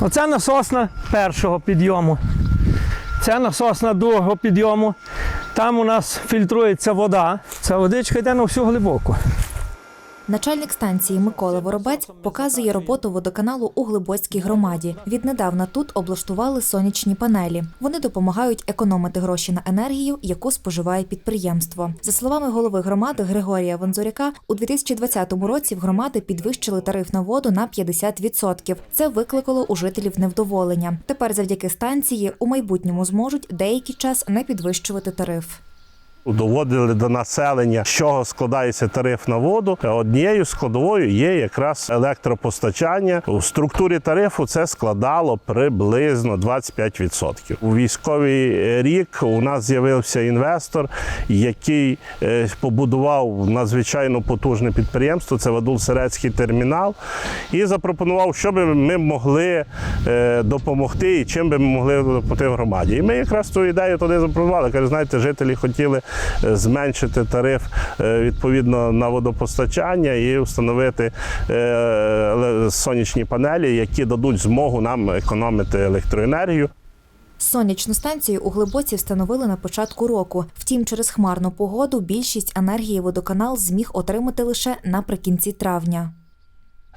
Оце насосна першого підйому. Це насосна другого підйому. Там у нас фільтрується вода. Ця водичка йде на всю глибоку. Начальник станції Микола Воробець показує роботу водоканалу у Глибоцькій громаді. Віднедавна тут облаштували сонячні панелі. Вони допомагають економити гроші на енергію, яку споживає підприємство. За словами голови громади Григорія Ванзуряка, у 2020 році в громади підвищили тариф на воду на 50%. Це викликало у жителів невдоволення. Тепер, завдяки станції, у майбутньому зможуть деякий час не підвищувати тариф. Доводили до населення, з чого складається тариф на воду. Однією складовою є якраз електропостачання. У структурі тарифу це складало приблизно 25%. У військовий рік у нас з'явився інвестор, який е, побудував надзвичайно потужне підприємство. Це Вадул-Серецький термінал, і запропонував, що би ми могли е, допомогти і чим би ми могли допомогти громаді. І ми якраз ту ідею туди запропонували. Каже, знаєте, жителі хотіли зменшити тариф е, відповідно на водопостачання і встановити е, сонячні панелі, які дадуть змогу нам економити електроенергію. Сонячну станцію у Глибоці встановили на початку року. Втім, через хмарну погоду більшість енергії водоканал зміг отримати лише наприкінці травня.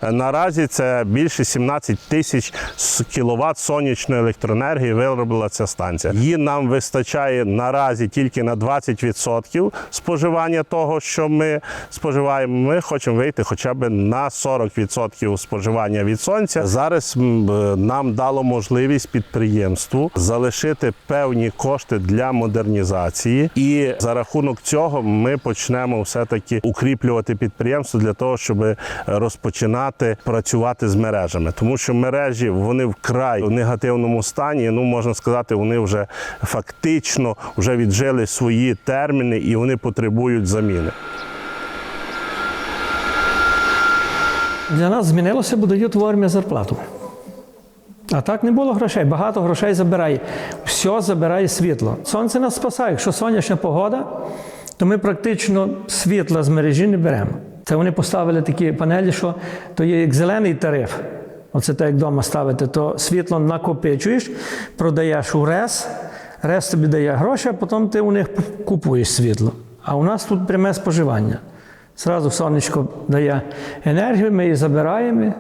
Наразі це більше 17 тисяч кіловат сонячної електроенергії виробила ця станція. Її нам вистачає наразі тільки на 20% споживання того, що ми споживаємо. Ми хочемо вийти хоча б на 40% споживання від сонця. Зараз нам дало можливість підприємству залишити певні кошти для модернізації, і за рахунок цього ми почнемо все таки укріплювати підприємство для того, щоб розпочинати працювати з мережами, тому що мережі вони вкрай в негативному стані. Ну можна сказати, вони вже фактично вже віджили свої терміни і вони потребують заміни. Для нас змінилося, бо дають в армії зарплату. А так не було грошей. Багато грошей забирає. Все забирає світло. Сонце нас спасає. Якщо сонячна погода, то ми практично світла з мережі не беремо. Це вони поставили такі панелі, що то є як зелений тариф. Оце так як вдома ставити, то світло накопичуєш, продаєш у РЕС, РЕС тобі дає гроші, а потім ти у них купуєш світло. А у нас тут пряме споживання. Зразу сонечко дає енергію, ми її забираємо.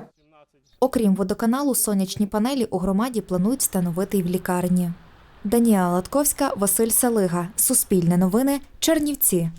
Окрім водоканалу, сонячні панелі у громаді планують встановити й в лікарні. Даніела Латковська, Василь Салига. Суспільне новини. Чернівці.